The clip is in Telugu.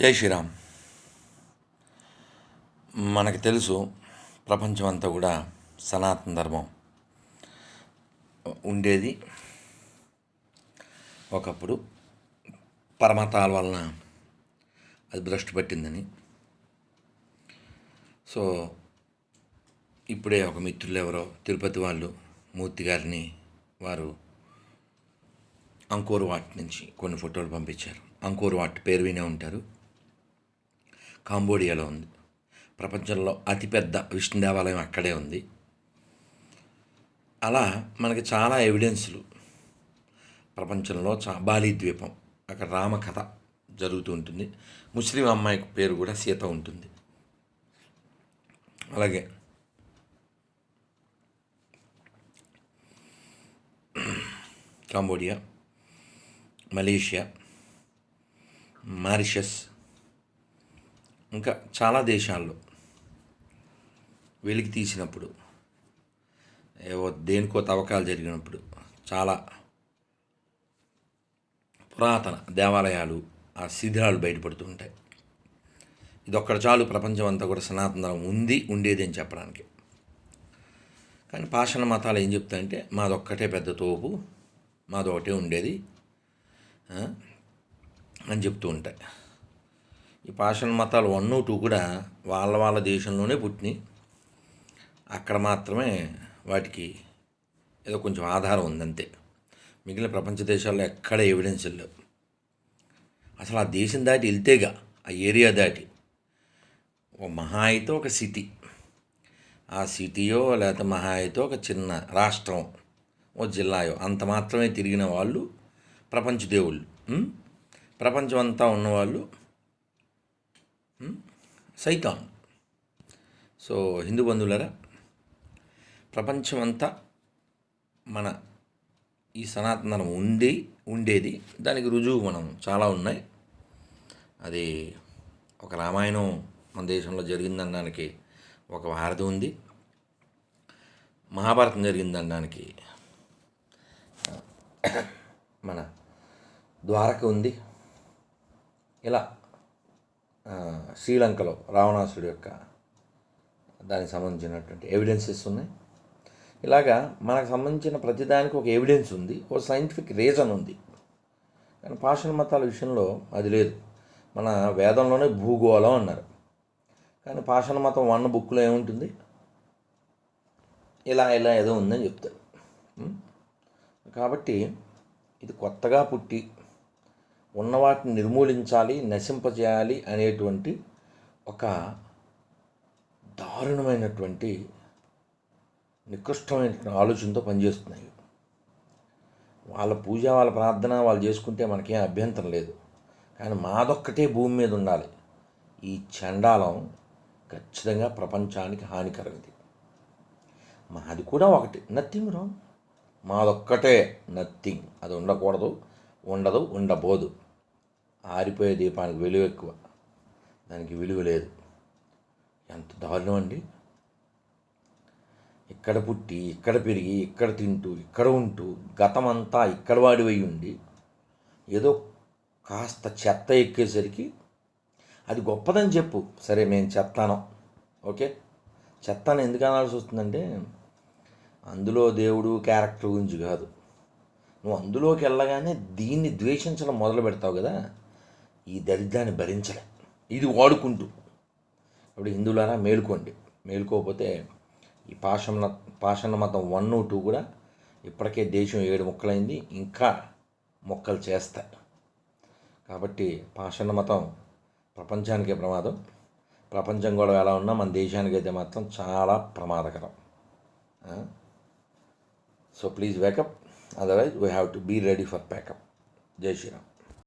జై శ్రీరామ్. మనకు తెలుసు ప్రపంచం అంతా కూడా సనాతన ధర్మం ఉండేది ఒకప్పుడు. పరమతాల వలన అది భ్రష్టు పట్టిందని. సో ఇప్పుడే ఒక మిత్రులు ఎవరో తిరుపతి వాళ్ళు మూర్తి గారిని వారు అంకోర్ వాట్ నుంచి కొన్ని ఫోటోలు పంపించారు. అంకోర్ వాట్ పేరు వినే ఉంటారు. కాంబోడియాలో ఉంది. ప్రపంచంలో అతిపెద్ద విష్ణు దేవాలయం అక్కడే ఉంది. అలా మనకి చాలా ఎవిడెన్స్లు. ప్రపంచంలో చా బాలీ ద్వీపం అక్కడ రామకథ జరుగుతూ ఉంటుంది. ముస్లిం అమ్మాయి పేరు కూడా సీత ఉంటుంది. అలాగే కాంబోడియా మలేషియా మారిషస్ ఇంకా చాలా దేశాల్లో వెలికి తీసినప్పుడు ఏవో దేనికో తవ్వకాలు జరిగినప్పుడు చాలా పురాతన దేవాలయాలు ఆ శిథిరాలు బయటపడుతూ ఉంటాయి. ఇదొక్కడ చాలు ప్రపంచం అంతా కూడా సనాతన ధర్మం ఉంది ఉండేది అని చెప్పడానికి. కానీ పాషాణ మతాలు ఏం చెప్తాయంటే మాదొక్కటే పెద్ద తోపు మాదొకటే ఉండేది అని చెప్తూ ఉంటాయి. ఈ పాషాణ మతాలు వన్ టూ కూడా వాళ్ళ వాళ్ళ దేశంలోనే పుట్టినాయి. అక్కడ మాత్రమే వాటికి ఏదో కొంచెం ఆధారం ఉంది అంతే మిగిలిన ప్రపంచ దేశాల్లో ఎక్కడ ఎవిడెన్స్ లేవు. అసలు ఆ దేశం దాటి వెళ్తేగా ఆ ఏరియా దాటి ఒక మహా అయితే ఒక సిటీ ఆ సిటీయో లేకపోతే మహా అయితే ఒక చిన్న రాష్ట్రం ఓ జిల్లాయో అంత మాత్రమే తిరిగిన వాళ్ళు ప్రపంచ దేవుళ్ళు. ప్రపంచం అంతా ఉన్నవాళ్ళు సైతాన్ సో హిందూ బంధువులరా ప్రపంచం అంతా మన ఈ సనాతనం ఉంది ఉండి ఉండేది దానికి రుజువు మనం చాలా ఉన్నాయి అది ఒక రామాయణం మన దేశంలో జరిగిందనడానికి ఒక భారతి ఉంది మహాభారతం జరిగిందనడానికి మన ద్వారక ఉంది ఇలా శ్రీలంకలో రావణాసుడి యొక్క దానికి సంబంధించినటువంటి ఎవిడెన్సెస్ ఉన్నాయి. ఇలాగా మనకు సంబంధించిన ప్రతిదానికి ఒక ఎవిడెన్స్ ఉంది ఒక సైంటిఫిక్ రీజన్ ఉంది. కానీ పాషాణ మతాల విషయంలో అది లేదు. మన వేదంలోనే భూగోళం అన్నారు. కానీ పాషాణ మతం వన్ బుక్లో ఏముంటుంది? ఇలా ఇలా ఏదో ఉందని చెప్తారు. కాబట్టి ఇది కొత్తగా పుట్టి ఉన్న వాటిని నిర్మూలించాలి నశింపజేయాలి అనేటువంటి ఒక దారుణమైనటువంటి నికృష్టమైన ఆలోచనతో పనిచేస్తున్నాయి. వాళ్ళ పూజ వాళ్ళ ప్రార్థన వాళ్ళు చేసుకుంటే మనకేం అభ్యంతరం లేదు. కానీ మాదొక్కటే భూమి మీద ఉండాలి. ఈ చండాలం ఖచ్చితంగా ప్రపంచానికి హానికరం మాది కూడా ఒకటి. Nothing wrong మాదొక్కటే. నథింగ్ అది ఉండకూడదు ఉండదు ఉండబోదు. ఆరిపోయే దీపానికి విలువ ఎక్కువ. దానికి విలువ లేదు. ఎంత దారుణం అండి. ఇక్కడ పుట్టి ఇక్కడ పెరిగి ఇక్కడ తింటూ ఇక్కడ ఉంటూ గతమంతా ఇక్కడ వాడివై ఉండి ఏదో కాస్త చెత్త ఎక్కేసరికి అది గొప్పదని చెప్పు. సరే మేము చెత్తాను. ఓకే? చెత్తాను ఎందుకు అనాల్సి వస్తుందంటే అందులో దేవుడు క్యారెక్టర్ గురించి కాదు. నువ్వు అందులోకి వెళ్ళగానే దీన్ని ద్వేషించడం మొదలు పెడతావు కదా. ఈ దరిద్రాన్ని భరించలే. ఇది వాడుకుంటూ. ఇప్పుడు హిందువులారా మేలుకోండి. మేలుకోకపోతే ఈ పాషణ పాషణ మతం వన్ టూ కూడా ఇప్పటికే దేశం ఏడు ముక్కలైంది. ఇంకా మొక్కలు చేస్తాయి. కాబట్టి పాషణ మతం ప్రపంచానికే ప్రమాదం. ప్రపంచం కూడా ఎలా ఉన్నా మన దేశానికైతే మాత్రం చాలా ప్రమాదకరం. So please wake up otherwise we have to be ready for pack up Jai Shriram.